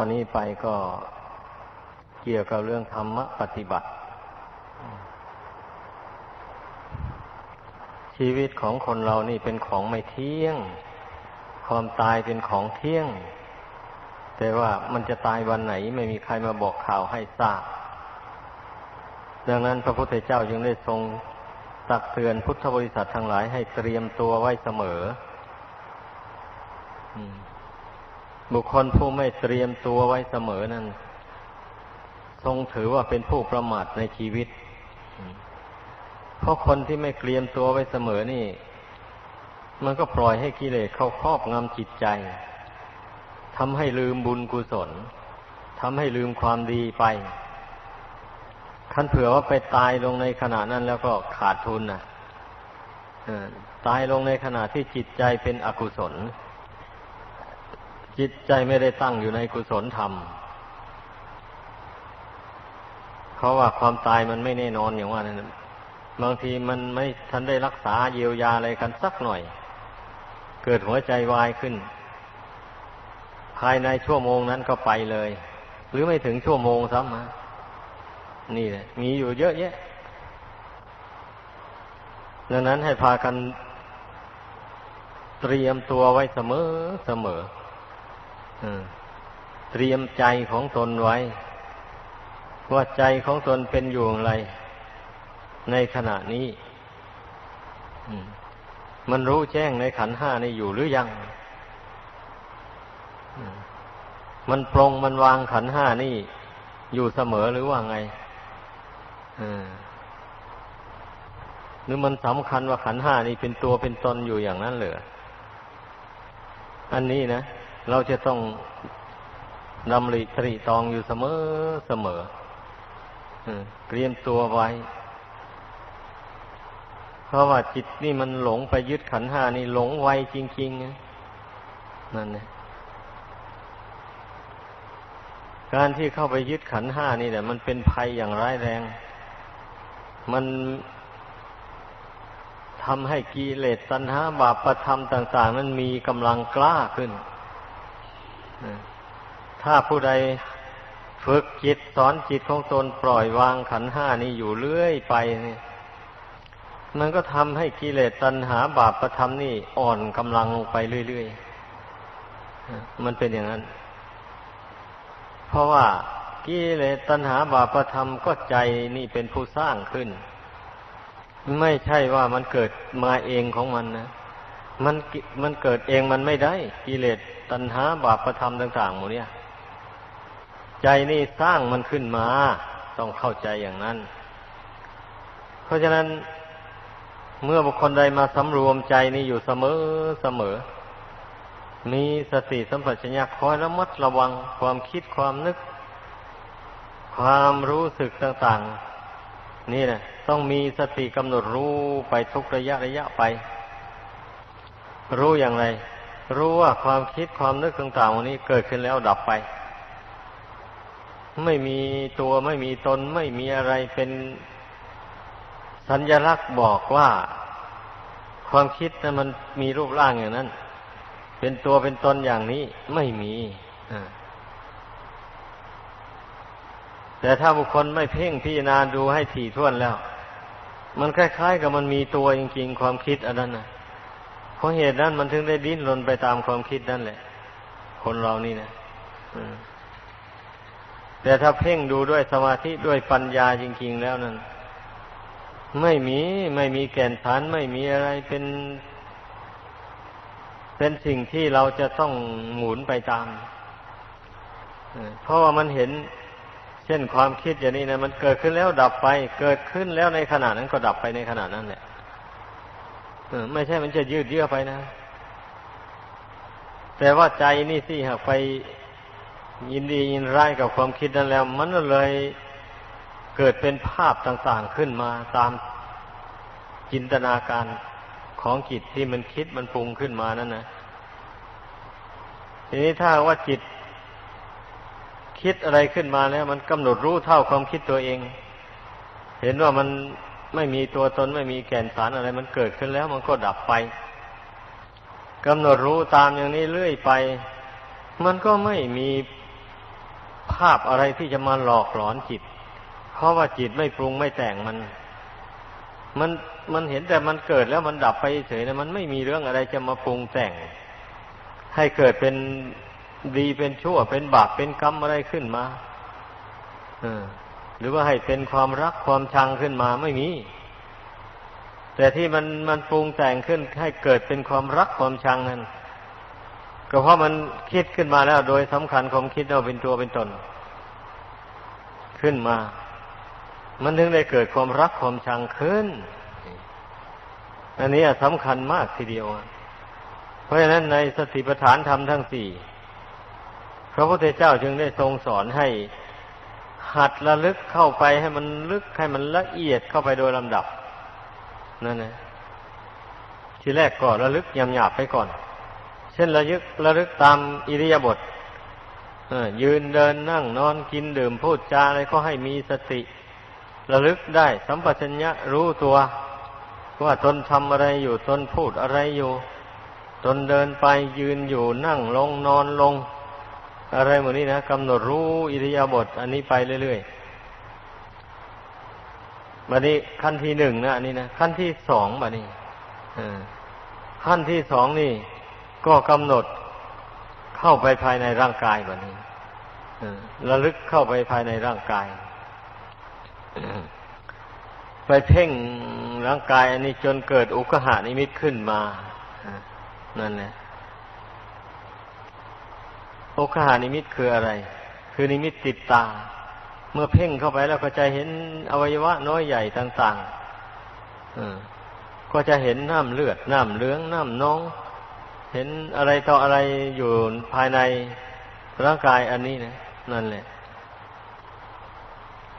อนนี้ไปก็เกี่ยวกับเรื่องธรรมปฏิบัติ ชีวิตของคนเรานี่เป็นของไม่เที่ยง ความตายเป็นของเที่ยง แต่ว่ามันจะตายวันไหนไม่มีใครมาบอกข่าวให้ทราบ ดังนั้นพระพุทธเจ้าจึงได้ทรงตักเตือนพุทธบริษัททั้งหลายให้เตรียมตัวไว้เสมอ บุคคลผู้ไม่เตรียมตัวไว้เสมอนั้น ทรงถือว่าเป็นผู้ประมาทในชีวิต เพราะคนที่ไม่เตรียมตัวไว้เสมอนี่ มันก็ปล่อยให้กิเลสเข้าครอบงำจิตใจทำให้ลืมบุญกุศลทำให้ลืมความดีไปคันเผื่อว่าไปตายลงในขณะนั้นแล้วก็ขาดทุนนะตายลงในขณะที่จิตใจเป็นอกุศล จิตใจไม่ได้ตั้งอยู่ในกุศลธรรมเพราว่าความตายมันไม่แน่นอนอย่างว่านั้นบางทีมันไม่ทันได้รักษาเยียวยาอะไรกันสักหน่อย เกิดหัวใจวายขึ้น ภายในชั่วโมงนั้นก็ไปเลย หรือไม่ถึงชั่วโมงซ้ำมานี่แหละมีอยู่เยอะแยะดังนั้นให้พากันเตรียมตัวไว้เสมอเสมอ เตรียมใจของตนไว้ ว่าใจของตนเป็นอยู่อย่างไร ในขณะนี้มันรู้แจ้งในขันห้านี่อยู่หรือยัง มันปรงมันวางขันห้านี่อยู่เสมอหรือว่าไงหรือมันสำคัญว่าขันห้านี่เป็นตัวเป็นตนอยู่อย่างนั้นเหรอ อันนี้นะ เราจะต้องนำริตรีตองอยู่เสมอเสมอเตรียมตัวไว้ เพราะว่าจิตนี่มันหลงไปยึดขันห้านี่หลงไวจริงๆนั่นนะการที่เข้าไปยึดขันห้านี่แหละมันเป็นภัยอย่างร้ายแรง มันทำให้กิเลสตัณหาบาปประธรรมต่างๆนั้นมีกำลังกล้าขึ้น ถ้าผู้ใดฝึกจิตสอนจิตของตนปล่อยวางขันห้านี้อยู่เรื่อยไปนี่มันก็ทำให้กิเลสตัณหาบาปประธรรมนี่อ่อนกำลังลงไปเรื่อยๆมันเป็นอย่างนั้น เพราะว่ากิเลสตัณหาบาปธรรมก็ใจนี่เป็นผู้สร้างขึ้น ไม่ใช่ว่ามันเกิดมาเองของมันนะมันมันเกิดเองมันไม่ได้ กิเลส ตัณหาบาปธรรมต่างๆหมดเนี่ยใจนี่สร้างมันขึ้นมา ต้องเข้าใจอย่างนั้น เพราะฉะนั้นเมื่อบุคคลใดมาสำรวมใจนี่อยู่เสมอเสมอ มีสติสัมปชัญญะคอยระมัดระวังความคิดความนึก ความรู้สึกต่างๆ นี่นะต้องมีสติกำหนดรู้ไปทุกระยะระยะไป รู้อย่างไร รู้ว่าความคิดความนึกต่างๆวันนี้เกิดขึ้นแล้วดับไป ไม่มีตัวไม่มีตนไม่มีอะไรเป็นสัญญลักษณ์บอกว่า ความคิดนะมันมีรูปร่างอย่างนั้น เป็นตัวเป็นตนอย่างนี้ไม่มีแต่ถ้าบุคคลไม่เพ่งพิจารณาดูให้ถี่ถ้วนแล้ว มันคล้ายๆ กับมันมีตัวจริงๆ ความคิดอันนั้นนะ เพราะเหตุนั้นมันถึงได้ดิ้นรนไปตามความคิดนั่นแหละ คนเรานี่นะแต่ถ้าเพ่งดูด้วยสมาธิด้วยปัญญาจริง ๆ แล้วนั้นไม่มีไม่มีแก่นฐานไม่มีอะไรเป็น เป็นสิ่งที่เราจะต้องหมุนไปตามเพราะว่ามันเห็น เช่นความคิดอย่างนี้นะมันเกิดขึ้นแล้วดับไป เกิดขึ้นแล้วในขณะนั้นก็ดับไปในขณะนั้นแหละ ไม่ใช่มันจะยืดเยื้อไปนะ แต่ว่าใจนี่สิหากไปยินดียินร้ายกับความคิดนั้นแล้ว มันเลยเกิดเป็นภาพต่างๆขึ้นมาตามจินตนาการของจิตที่มันคิดมันปรุงขึ้นมานั่นนะทีนี้ถ้าว่าจิตคิดอะไรขึ้นมาแล้ว มันกำหนดรู้เท่าความคิดตัวเอง เห็นว่ามัน ไม่มีตัวตนไม่มีแก่นสารอะไร มันเกิดขึ้นแล้วมันก็ดับไปกำหนดรู้ตามอย่างนี้เรื่อยไป มันก็ไม่มีภาพอะไรที่จะมาหลอกหลอนจิต เพราะว่าจิตไม่ปรุงไม่แต่งมัน มันมันเห็นแต่มันเกิดแล้วมันดับไปเฉยนะมันไม่มีเรื่องอะไรจะมาปรุงแต่ง ให้เกิดเป็นดีเป็นชั่วเป็นบาปเป็นกรรมอะไรขึ้นมา หรือว่าให้เป็นความรักความชังขึ้นมาไม่มีแต่ที่มันมันปรุงแต่งขึ้นให้เกิดเป็นความรักความชังนั้นก็เพราะมันคิดขึ้นมาแล้ว โดยสำคัญความคิดเราเป็นตัวเป็นตน ขึ้นมา มันถึงได้เกิดความรักความชังขึ้น อันนี้สำคัญมากทีเดียวเพราะฉะนั้นในสติปัฏฐานธรรมทั้งสี่พระพุทธเจ้าจึงได้ทรงสอนให้ หัดระลึกเข้าไปให้มันลึกให้มันละเอียดเข้าไปโดยลำดับนั่นนะทีแรกก็ระลึกยำหยาบไปก่อน เช่นระลึกระลึกตามอิริยาบถยืนเดินนั่งนอนกินดื่มพูดจาอะไรก็ให้มีสติ ระลึกได้ สัมปชัญญะรู้ตัว ว่าตนทำอะไรอยู่ตนพูดอะไรอยู่ ตนเดินไปยืนอยู่นั่งลงนอนลง อะไรหมดนี้นะกำหนดรู้อิริยาบถอันนี้ไปเรื่อยๆบัดนี้ขั้นที่หนึ่งนะอันนี้นะขั้นที่สองบัดนี้ขั้นที่สองนี่ ก็กำหนดเข้าไปภายในร่างกายแบบนี้ระลึกเข้าไปภายในร่างกายไปเพ่งร่างกาย อันนี้จนเกิดอุกหานิมิตขึ้นมานั่นแหละ โอุกหานิมิตคืออะไร คือนิมิตติดตา เมื่อเพ่งเข้าไปแล้วก็จะเห็นอวัยวะน้อยใหญ่ต่างๆก็จะเห็นน้ำเลือดน้ำเลืองน้ำน้อง เห็นอะไรต่ออะไรอยู่ภายในร่างกายอันนี้นะนั่นแหละ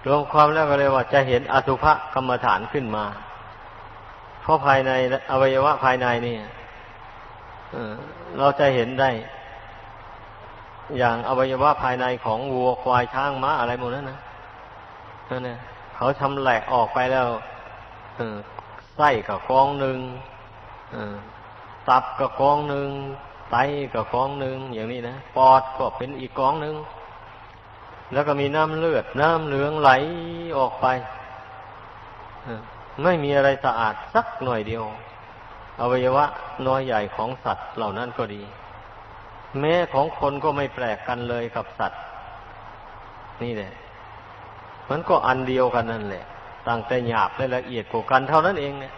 รวมความแล้วก็เลยว่าจะเห็นอสุภกรรมฐานขึ้นมา เพราะภายในอวัยวะภายในนี่เราจะเห็นได้ อย่างอวัยวะภายในของวัวควายช้างม้าอะไรหมดนั้นนะนั่นเนี่ยเขาชำแหละออกไปแล้วไส้กับกองหนึ่งตับก็กองหนึ่งไตก็กองหนึ่งอย่างนี้นะปอดก็เป็นอีกกองหนึ่งแล้วก็มีน้ำเลือด น้ำเหลืองไหลออกไปไม่มีอะไรสะอาดสักหน่อยเดียว อวัยวะน้อยใหญ่ของสัตว์เหล่านั้นก็ดี แม้ของคนก็ไม่แปลกกันเลยกับสัตว์ นี่แหละมันก็อันเดียวกันนั่นแหละ ต่างแต่หยาบและละเอียดกว่ากันเท่านั้นเองเนี่ย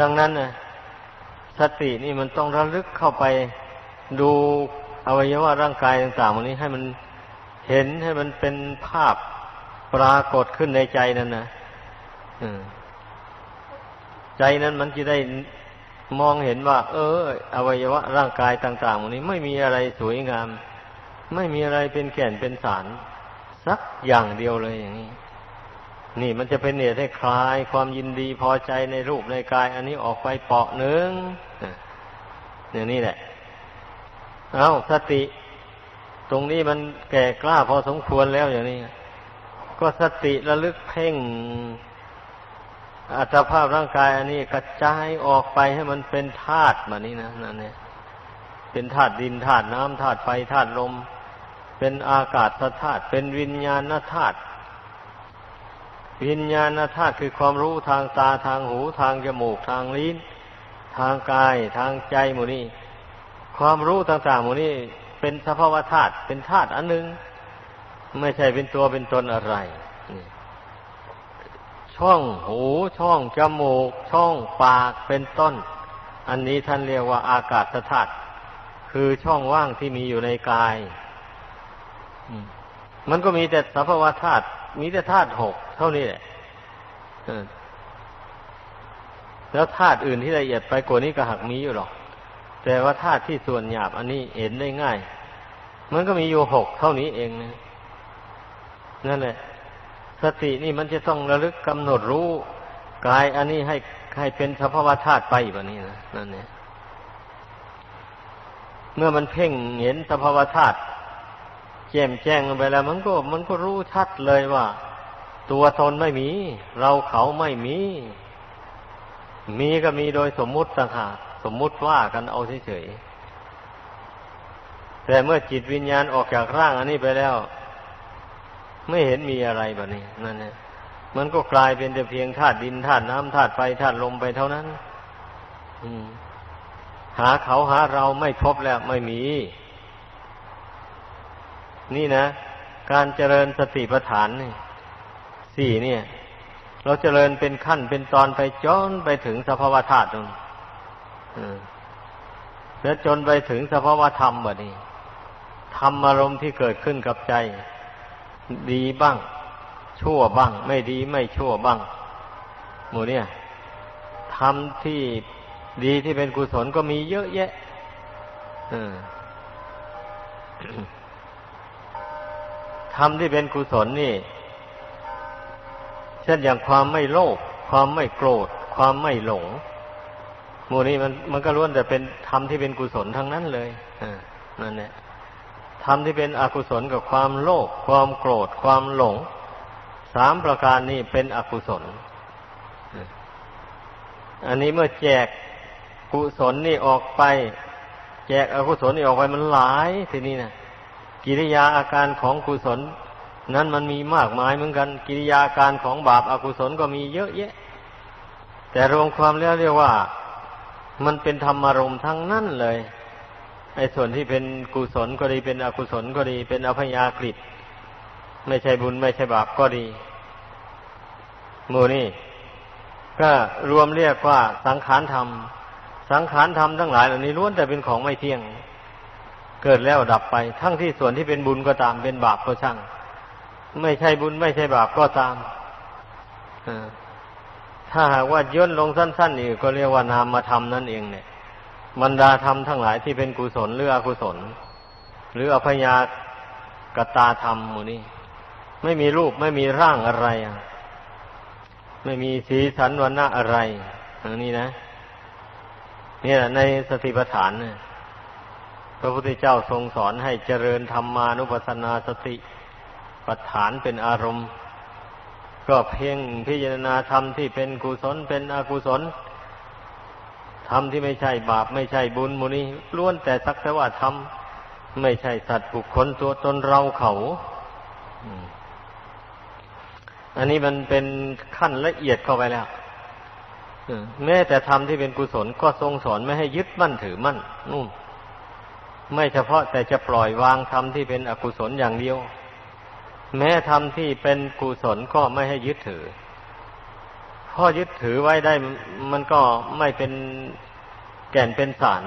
ดังนั้นนะสตินี่มันต้องระลึกเข้าไปดูอวัยวะร่างกายต่างๆวันนี้ให้มันเห็นให้มันเป็นภาพปรากฏขึ้นในใจนั่นนะใจนั้นมันจะได้ มองเห็นว่า เออ อวัยวะร่างกายต่างๆวันนี้ไม่มีอะไรสวยงาม ไม่มีอะไรเป็นแก่นเป็นสาร สักอย่างเดียวเลยอย่างนี้ นี่มันจะเป็นเหตุให้คลายความยินดีพอใจในรูปในกาย อันนี้ออกไปเปาะหนึ่งเนี่ยนี่แหละเอาสติ ตรงนี้มันแก่กล้าพอสมควรแล้วอย่างนี้ ก็สติระลึกเพ่ง อัตภาพร่างกายอันนี้กระจายออกไปให้มันเป็นธาตุมานี่นะนั่นเนี่ย เป็นธาตุดินธาตุน้ำธาตุไฟธาตุลม เป็นอากาศธาตุเป็นวิญญาณธาตุวิญญาณธาตุคือความรู้ทางตาทางหูทางจมูกทางลิ้น ทางกายทางใจหมูนี่ความรู้ต่างๆหมูนี่เป็นสภาวธาตุเป็นธาตุอันหนึ่งไม่ใช่เป็นตัวเป็นตนอะไร ช่องหู ช่องจมูก ช่องปากเป็นต้น อันนี้ท่านเรียกว่าอากาศธาตุคือช่องว่างที่มีอยู่ในกาย มันก็มีแต่สภาวธาตุมีแต่ธาตุหกเท่านี้แหละแล้วธาตุอื่นที่ละเอียดไปกว่านี้ก็หักมีอยู่หรอก แต่ว่าธาตุที่ส่วนหยาบ อันนี้เห็นได้ง่าย มันก็มีอยู่หกเท่านี้เองนะนั่นแหละ สตินี่มันจะต้องระลึกกำหนดรู้กายอันนี้ให้ให้เป็นสภาวะธาตุไปแบบนี้นะนั่นเนี่ยเมื่อมันเพ่งเห็นสภาวะธาตุแจ่มแจ้งไปแล้ว มันก็มันก็รู้ชัดเลยว่า ตัวตนไม่มี เราเขาไม่มี มีก็มีโดยสมมุติต่างหากสมมุติว่ากันเอาเฉยๆแต่เมื่อจิตวิญญาณออกจากร่างอันนี้ไปแล้ว ไม่เห็นมีอะไรแบบนี้นั่นนี่มันก็กลายเป็นแต่เพียงธาตุดินธาตุน้ำธาตุไฟธาตุลมไปเท่านั้น อืม หาเขาหาเราไม่พบแล้วไม่มี นี่นะ การเจริญสติปัฏฐานนี่สี่เนี่ย เราเจริญเป็นขั้นเป็นตอนไปจนไปถึงสภาวธาตุนั่นแล้วจนไปถึงสภาวธรรมแบบนี้ธรรมอารมณ์ที่เกิดขึ้นกับใจ ดีบ้าง ชั่วบ้าง ไม่ดีไม่ชั่วบ้าง หมูเนี่ยธรรมที่ดีที่เป็นกุศลก็มีเยอะแยะธรรมที่เป็นกุศลนี่ เช่นอย่างความไม่โลภความไม่โกรธ ความไม่หลงหมู่นี้มันมันก็ล้วนแต่เป็นธรรมที่เป็นกุศลทั้งนั้นเลยนั่นแหละ ธรรมที่เป็นอกุศลกับความโลภความโกรธ ความหลง สามประการนี้เป็นอกุศล อันนี้เมื่อแจกกุศลนี่ออกไป แจกอกุศลนี่ออกไปมันหลายทีนี้นะกิริยาอาการของกุศล นั้นมันมีมากมายเหมือนกัน กิริยาการของบาปอากุศลก็มีเยอะแยะ แต่รวมความแล้วเรียกว่า มันเป็นธรรมารมทั้งนั้นเลย ไอ้ส่วนที่เป็นกุศลก็ดีเป็นอกุศลก็ดี เป็นอภยากฤิไม่ใช่บุญไม่ใช่บาปก็ดีหมู่นี่ก็รวมเรียกว่าสังขารธรรม สังขารธรรมทั้งหลายเหล่านี้ล้วนแต่เป็นของไม่เที่ยง เกิดแล้วดับไป ทั้งที่ส่วนที่เป็นบุญก็ตามเป็นบาปก็ช่าง ไม่ใช่บุญไม่ใช่บาปก็ตามถ้าหากว่าย่นลงสั้นๆนี่ก็เรียกว่านามธรรมนั่นเองเนี่ย บรรดาธรรมทั้งหลายที่เป็นกุศลหรืออกุศล หรืออภยากตาธรรมหมู่นี้ไม่มีรูปไม่มีร่างอะไร ไม่มีสีสันวันณะอะไรอันนี้นะเนี่ยในสติปัฏฐานเนี่ยพระพุทธเจ้าทรงสอนให้เจริญธรรมานุปัสสนาสติปัฏฐานเป็นอารมณ์ ก็เพ่งพิจารณาธรรมที่เป็นกุศลเป็นอกุศล ทำที่ไม่ใช่บาปไม่ใช่บุญมูนี้ล้วนแต่สักแต่ว่าทำไม่ใช่สัตว์บุคคลตัวตนเราเขาอันนี้มันเป็นขั้นละเอียดเข้าไปแล้วแม้แต่ธรรมที่เป็นกุศลก็ทรงสอนไม่ให้ยึดมั่นถือมั่นนู่นไม่เฉพาะแต่จะปล่อยวางธรรมที่เป็นอกุศลอย่างเดียว แม้ธรรมที่เป็นกุศลก็ไม่ให้ยึดถือ ข้อยึดถือไว้ได้มันก็ไม่เป็นแก่นเป็นสาร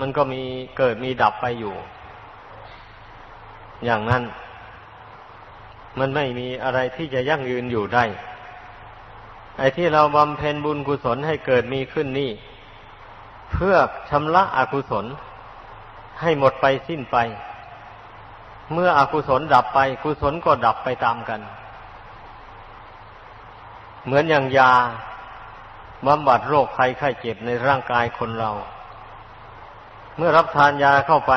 มันก็มีเกิดมีดับไปอยู่ อย่างนั้น มันไม่มีอะไรที่จะยั่งยืนอยู่ได้ ไอ้ที่เราบำเพ็ญบุญกุศลให้เกิดมีขึ้นนี่ เพื่อชำระอกุศลให้หมดไปสิ้นไป เมื่ออกุศลดับไป กุศลก็ดับไปตามกัน เหมือนอย่างยาบำบัดโรคไข้ไข้เจ็บในร่างกายคนเรา เมื่อรับทานยาเข้าไป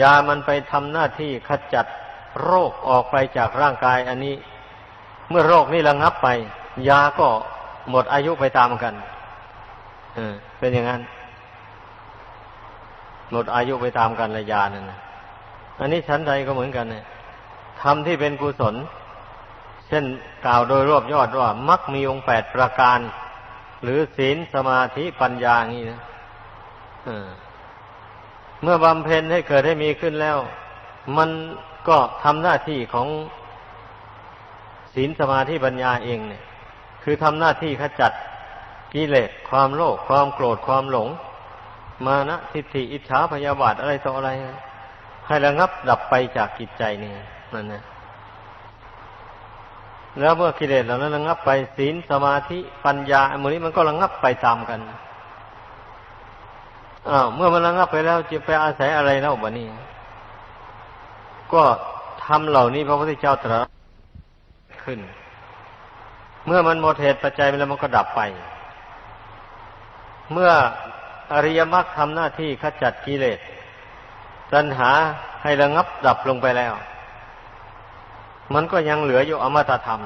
ยามันไปทำหน้าที่ขจัดโรคออกไปจากร่างกายอันนี้ เมื่อโรคนี้ระงับไป ยาก็หมดอายุไปตามกันเออเป็นอย่างนั้น หมดอายุไปตามกันระยานั่นอันนี้ชั้นใดก็เหมือนกันเนี่ยทำที่เป็นกุศล เช่นกล่าวโดยรวบยอดว่ามักมีองค์แปดประการ หรือศีลสมาธิปัญญานี้นะเมื่อบำเพ็ญให้เกิดให้มีขึ้นแล้ว มันก็ทำหน้าที่ของศีลสมาธิปัญญาเองเนี่ย คือทำหน้าที่ขจัดกิเลสความโลภความโกรธความหลง มานะทิฏฐิอิจฉาพยาบาทอะไรต่ออะไร ให้ระงับดับไปจากจิตใจนี่นั่นนะ แล้วเมื่อกิเลสเหล่านั้นระงับไปศีลสมาธิปัญญาอันนี้มันก็ระงับไปตามกันอ้าวเมื่อมันระงับไปแล้วจะไปอาศัยอะไรแล้วบะนี้ ก็ทำเหล่านี้พระพุทธเจ้าตรัสขึ้น เมื่อมันหมดเหตุปัจจัยไปแล้วมันก็ดับไป เมื่ออริยมรรคทำหน้าที่ขจัดกิเลสตัณหาให้ระงับดับลงไปแล้ว มันก็ยังเหลืออยู่อมตะธรรม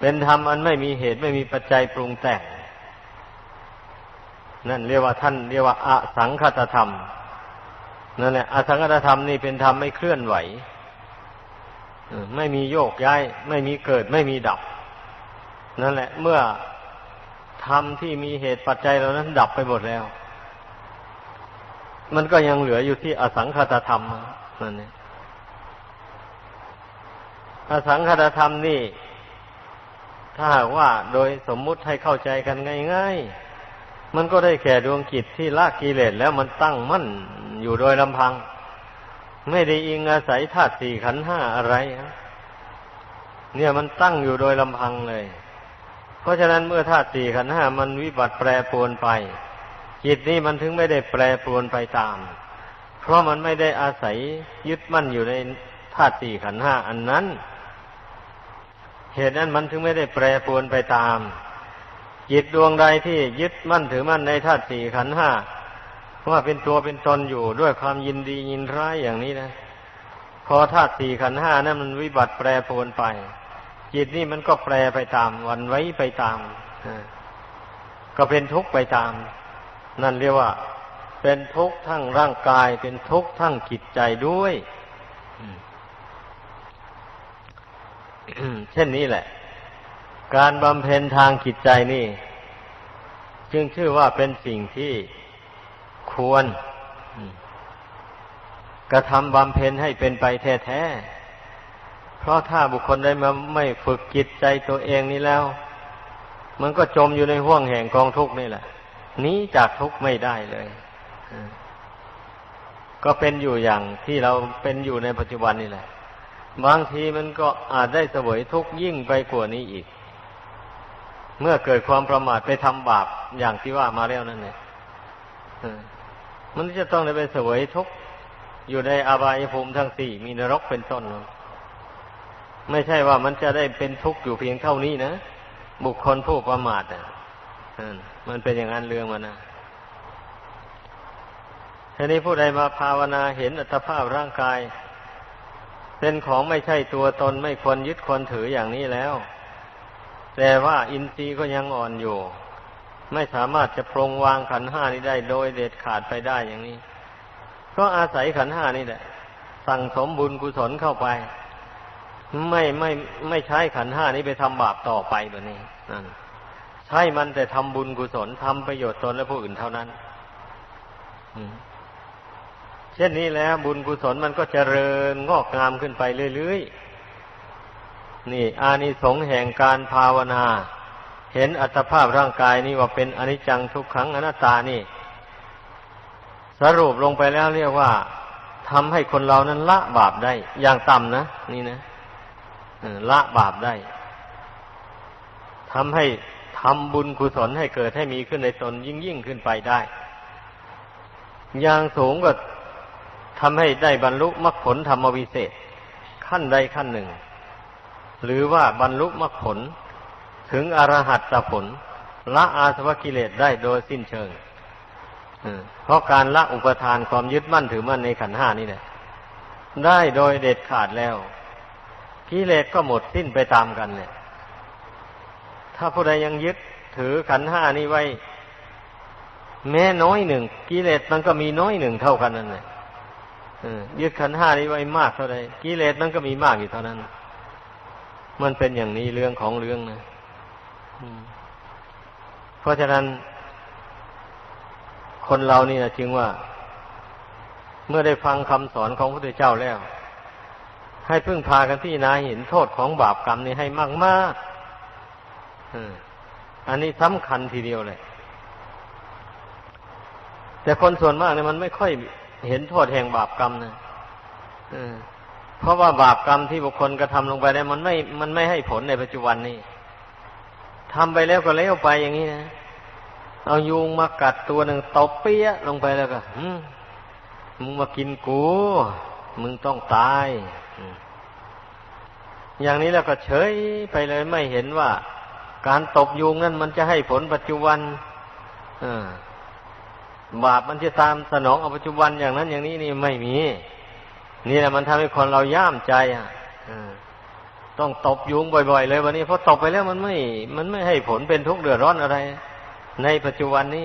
เป็นธรรมอันไม่มีเหตุไม่มีปัจจัยปรุงแต่ง นั่นเรียกว่าท่านเรียกว่าอสังคตธรรมนั่นแหละอสังขตธรรมนี่เป็นธรรมไม่เคลื่อนไหวไม่มีโยกย้าย ไม่มีเกิดไม่มีดับ นั่นแหละ เมื่อธรรมที่มีเหตุปัจจัยเหล่านั้นดับไปหมดแล้ว มันก็ยังเหลืออยู่ที่อสังขตธรรมนั่นเอง อสังขตธรรมนี่ ถ้าหากว่าโดยสมมุติให้เข้าใจกันง่ายๆ มันก็ได้แก่ดวงกิจที่ละกิเลสแล้วมันตั้งมั่นอยู่โดยลำพัง ไม่ได้อิงอาศัยธาตุสี่ขันห้าอะไรเนี่ยมันตั้งอยู่โดยลำพังเลย เพราะฉะนั้นเมื่อธาตุสี่ขันห้ามันวิบัติแปรปรวนไป จิตนี้มันถึงไม่ได้แปรปรวนไปตาม เพราะมันไม่ได้อาศัยยึดมั่นอยู่ในธาตุสี่ขันห้าอันนั้น เหตุนั้นมันถึงไม่ได้แปรปรวนไปตาม จิตดวงใดที่ยึดมั่นถือมั่นในธาตุสี่ขันห้าว่าเป็นตัวเป็นตนอยู่ด้วยความยินดียินร้ายอย่างนี้นะ พอธาตุสี่ขันห้านั้นมันวิบัติแปรปรวนไป จิตนี่มันก็แปรไปตาม วันไว้ไปตามก็เป็นทุกข์ไปตาม นั่นเรียกว่า เป็นทุกข์ทั้งร่างกาย เป็นทุกข์ทั้งจิตใจด้วย เช่นนี้แหละ การบำเพ็ญทางจิตใจนี่ จึงชื่อว่าเป็นสิ่งที่ควรกระทำบำเพ็ญให้เป็นไปแท้ๆ เพราะถ้าบุคคลได้มาไม่ฝึกจิตใจตัวเองนี่แล้ว มันก็จมอยู่ในห่วงแห่งกองทุกข์นี่แหละหนีจากทุกข์ไม่ได้เลยก็เป็นอยู่อย่างที่เราเป็นอยู่ในปัจจุบันนี่แหละ บางทีมันก็อาจได้เสวยทุกข์ยิ่งไปกว่านี้อีก เมื่อเกิดความประมาทไปทำบาปอย่างที่ว่ามาแล้วนั่นเองมันจะต้องได้ไปเสวยทุกข์อยู่ในอบายภูมิทั้งสี่มีนรกเป็นต้นไม่ใช่ว่ามันจะได้เป็นทุกข์อยู่เพียงเท่านี้นะบุคคลผู้ประมาทอะมันเป็นอย่างนั้นเรื่องมันนะทีนี้ผู้ใดมาภาวนาเห็นอัตภาพร่างกาย เป็นของไม่ใช่ตัวตนไม่ควรยึดควรถืออย่างนี้แล้ว แต่ว่าอินทรีย์ก็ยังอ่อนอยู่ ไม่สามารถจะปรงวางขันห้านี้ได้โดยเด็ดขาดไปได้อย่างนี้ ก็อาศัยขันห้านี่แหละ สั่งสมบุญกุศลเข้าไป ไม่ไม่ไม่ใช้ขันห้านี้ไปทำบาปต่อไปแบบนี้นั่นใช้มันแต่ทำบุญกุศลทำประโยชน์ตนและผู้อื่นเท่านั้นอืม เช่นนี้แล้วบุญกุศลมันก็เจริญงอกงามขึ้นไปเรื่อยๆ นี่ อานิสงส์แห่งการภาวนา เห็นอัตภาพร่างกายนี่ว่าเป็นอนิจจังทุกขังอนัตตานี่ สรุปลงไปแล้วเรียกว่าทำให้คนเรานั้นละบาปได้ อย่างต่ำนะ นี่นะละบาปได้ทำให้ทำบุญกุศลให้เกิดให้มีขึ้นในตนยิ่งยิ่งขึ้นไปได้ อย่างสูงก็ ทำให้ได้บรรลุมรรคผลธรรมวิเศษ ขั้นใดขั้นหนึ่ง หรือว่าบรรลุมรรคผลถึงอรหัตผล ละอาสวะกิเลสได้โดยสิ้นเชิงเพราะการละอุปทานความยึดมั่นถือมั่นในขันห้านี่แหละได้โดยเด็ดขาดแล้วกิเลสก็หมดสิ้นไปตามกันเนี่ย ถ้าผู้ใดยังยึดถือขันห้านี้ไว้ แม้น้อยหนึ่งกิเลสมันก็มีน้อยหนึ่งเท่ากันนั่นแหละ ยึดขันห้านี้ไว้มากเท่าไรกิเลสนั้นก็มีมากอยู่เท่านั้น มันเป็นอย่างนี้เรื่องของเรื่องนะเพราะฉะนั้น คนเรานี่นะจึงว่า เมื่อได้ฟังคำสอนของพระพุทธเจ้าแล้ว ให้พึ่งพากันที่นาเห็นโทษของบาปกรรมนี่ให้มากมากอันนี้สำคัญทีเดียวเลยแต่คนส่วนมากเนี่ยมันไม่ค่อย เห็นโทษแห่งบาปกรรมนะเพราะว่าบาปกรรมที่บุคคลกระทำลงไปได้มันไม่ มันไม่ให้ผลในปัจจุบันนี้ทำไปแล้วก็เลี้ยวไปอย่างนี้นะเอายุงมากัดตัวหนึ่งตบเปี้ยลงไปแล้วก็มึงมากินกู มึงต้องตาย อย่างนี้แล้วก็เฉยไปเลยไม่เห็นว่า การตบยุงนั้นมันจะให้ผลปัจจุบัน บาปมันจะตามสนองเอาปัจจุบันอย่างนั้นอย่างนี้นี่ไม่มี นี่แหละมันทำให้คนเราย่ามใจอะต้องตบยุงบ่อย ๆ เลยวันนี้เพราะตบไปแล้วมันไม่ มันไม่ให้ผลเป็นทุกข์เดือดร้อนอะไร ในปัจจุบันนี้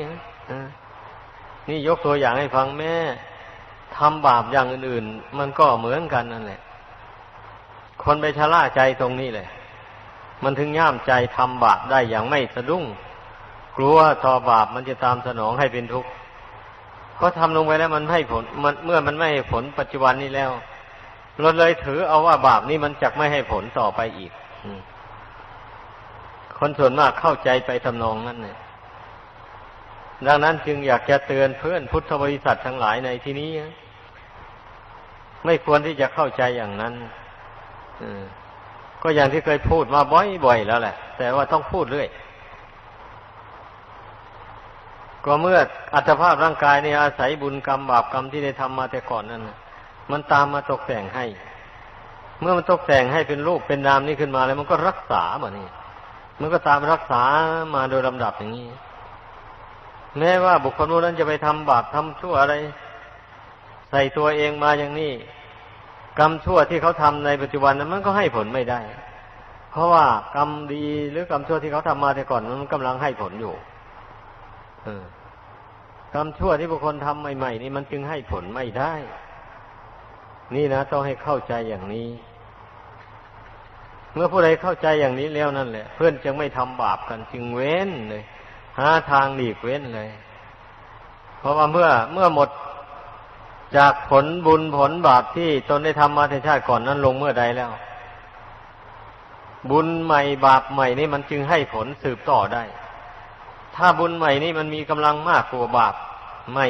นี่ยกตัวอย่างให้ฟังแม่ทำบาปอย่างอื่น ๆ มันก็เหมือนกันนั่นแหละ คนไปชะล่าใจตรงนี้เลยมันถึงย่ามใจทำบาปได้อย่างไม่สะดุ้ง กลัวต่อบาปมันจะตามสนองให้เป็นทุกข์ เพราะทำลงไปแล้วมันให้ผลมันเมื่อมันไม่ให้ผลปัจจุบันนี้แล้วเราเลยถือเอาว่าบาปนี้มันจะไม่ให้ผลต่อไปอีกคนส่วนมากเข้าใจไปทำนองนั้นเนี่ยดังนั้นจึงอยากจะเตือนเพื่อนพุทธบริษัททั้งหลายในที่นี้ไม่ควรที่จะเข้าใจอย่างนั้นก็อย่างที่เคยพูดมาบ่อยๆแล้วแหละ แต่ว่าต้องพูดเรื่อย ก็เมื่ออัตภาพร่างกายนี่อาศัยบุญกรรมบาปกรรมที่ได้ทำมาแต่ก่อนนั้นมันตามมาตกแต่งให้ เมื่อมันตกแต่งให้เป็นรูปเป็นนามนี่ขึ้นมาแล้ว มันก็รักษาแบบนี้มันก็ตามรักษามาโดยลำดับอย่างนี้แม้ว่าบุคคลผู้นั้นจะไปทำบาปทำชั่วอะไร ใส่ตัวเองมาอย่างนี้ กรรมชั่วที่เขาทำในปัจจุบันนั้นมันก็ให้ผลไม่ได้ เพราะว่ากรรมดีหรือกรรมชั่วที่เขาทำมาแต่ก่อนมันกำลังให้ผลอยู่ กรรมชั่วที่บุคคลทำใหม่ๆนี่มันจึงให้ผลไม่ได้ นี่นะต้องให้เข้าใจอย่างนี้ เมื่อผู้ใดเข้าใจอย่างนี้แล้วนั่นแหละ เพื่อนจึงไม่ทำบาปกันจึงเว้นเลย หาทางหลีกเว้นเลย เพราะว่าเมื่อเมื่อหมดจากผลบุญผลบาปที่ตนได้ทำมาในชาติก่อนนั้นลงเมื่อใดแล้ว บุญใหม่บาปใหม่นี่มันจึงให้ผลสืบต่อได้ ถ้าบุญใหม่นี่มันมีกำลังมากกว่าบาปใหม่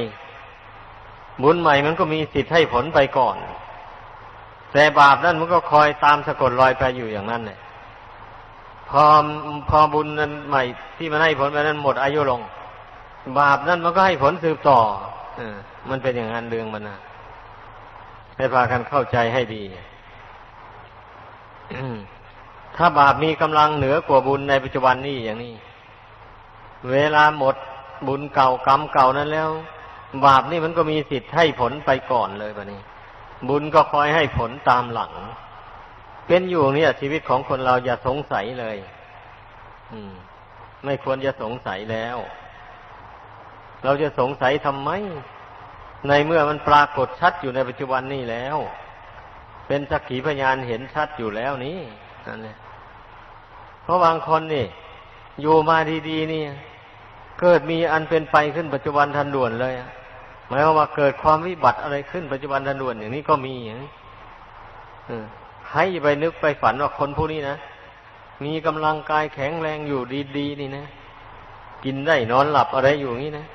บุญใหม่มันก็มีสิทธิ์ให้ผลไปก่อน แต่บาปนั่นมันก็คอยตามสะกดรอยไปอยู่อย่างนั้นเลยพอพอบุญนั้นใหม่ที่มันให้ผลไปนั้นหมดอายุลง บาปนั้นมันก็ให้ผลสืบต่ออมันเป็นอย่างนั้นเรื่องมันนะให้พากันเข้าใจให้ดีถ้าบาปมีกำลังเหนือกว่าบุญในปัจจุบันนี้อย่างนี้ เวลาหมดบุญเก่ากรรมเก่านั้นแล้ว บาปนี่มันก็มีสิทธิ์ให้ผลไปก่อนเลยแบบนี้ บุญก็คอยให้ผลตามหลัง เป็นอยู่เนี่ยชีวิตของคนเราอย่าสงสัยเลย อืม ไม่ควรจะสงสัยแล้ว เราจะสงสัยทำไม ในเมื่อมันปรากฏชัดอยู่ในปัจจุบันนี่แล้ว เป็นสักขีพยานเห็นชัดอยู่แล้วนี่นั่นแหละเพราะบางคนนี่อยู่มาดีๆนี่ เกิดมีอันเป็นไปขึ้นปัจจุบันทันด่วนเลยหมายความว่าเกิดความวิบัติอะไรขึ้นปัจจุบันทันด่วนอย่างนี้ก็มีอย่างนี้ไปนึกไปฝันว่าคนผู้นี้นะมีกำลังกายแข็งแรงอยู่ดีๆนี่นะกินได้นอนหลับอะไรอยู่งี้นะ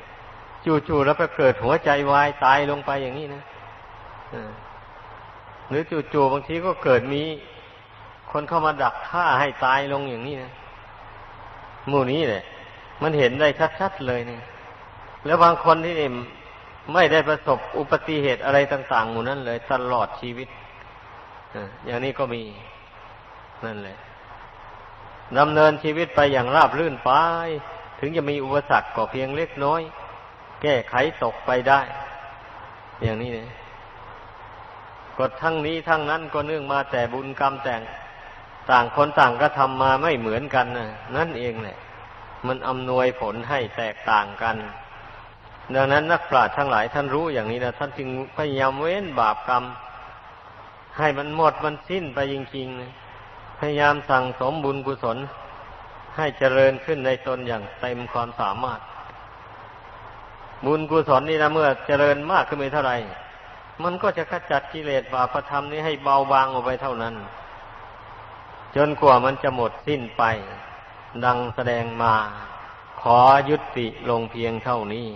จู่ๆแล้วไปเกิดหัวใจวายตายลงไปอย่างนี้นะหรือจู่ๆบางทีก็เกิดมีคนเข้ามาดักฆ่าให้ตายลงอย่างนี้นะหมู่นี้แหละ มันเห็นได้ชัดๆเลยเนี่ยแล้วบางคนที่ไม่ได้ประสบอุบัติเหตุอะไรต่างๆหมู่นั้นเลย ตลอดชีวิตอย่างนี้ก็มีนั่นแหละดำเนินชีวิตไปอย่างราบรื่นไป ถึงจะมีอุปสรรคก็เพียงเล็กน้อย แก้ไขตกไปได้ อย่างนี้เนี่ยกดทั้งนี้ทั้งนั้นก็เนื่องมาแต่บุญกรรมแต่ง ต่างคนต่างก็ทำมาไม่เหมือนกันนะนั่นเองแหละ มันอำนวยผลให้แตกต่างกัน ดังนั้นนักปราชญ์ทั้งหลายท่านรู้อย่างนี้นะท่านจึงพยายามเว้นบาปกรรม ให้มันหมดมันสิ้นไปจริงๆ พยายามสั่งสมบุญกุศล ให้เจริญขึ้นในตนอย่างเต็มความสามารถ บุญกุศลนี่นะเมื่อเจริญมากขึ้นไปเท่าไหร่มันก็จะขจัดกิเลสบาปธรรมนี้ให้เบาบางออกไปเท่านั้น จนกว่ามันจะหมดสิ้นไป ดังแสดงมา ขอยุติลงเพียงเท่านี้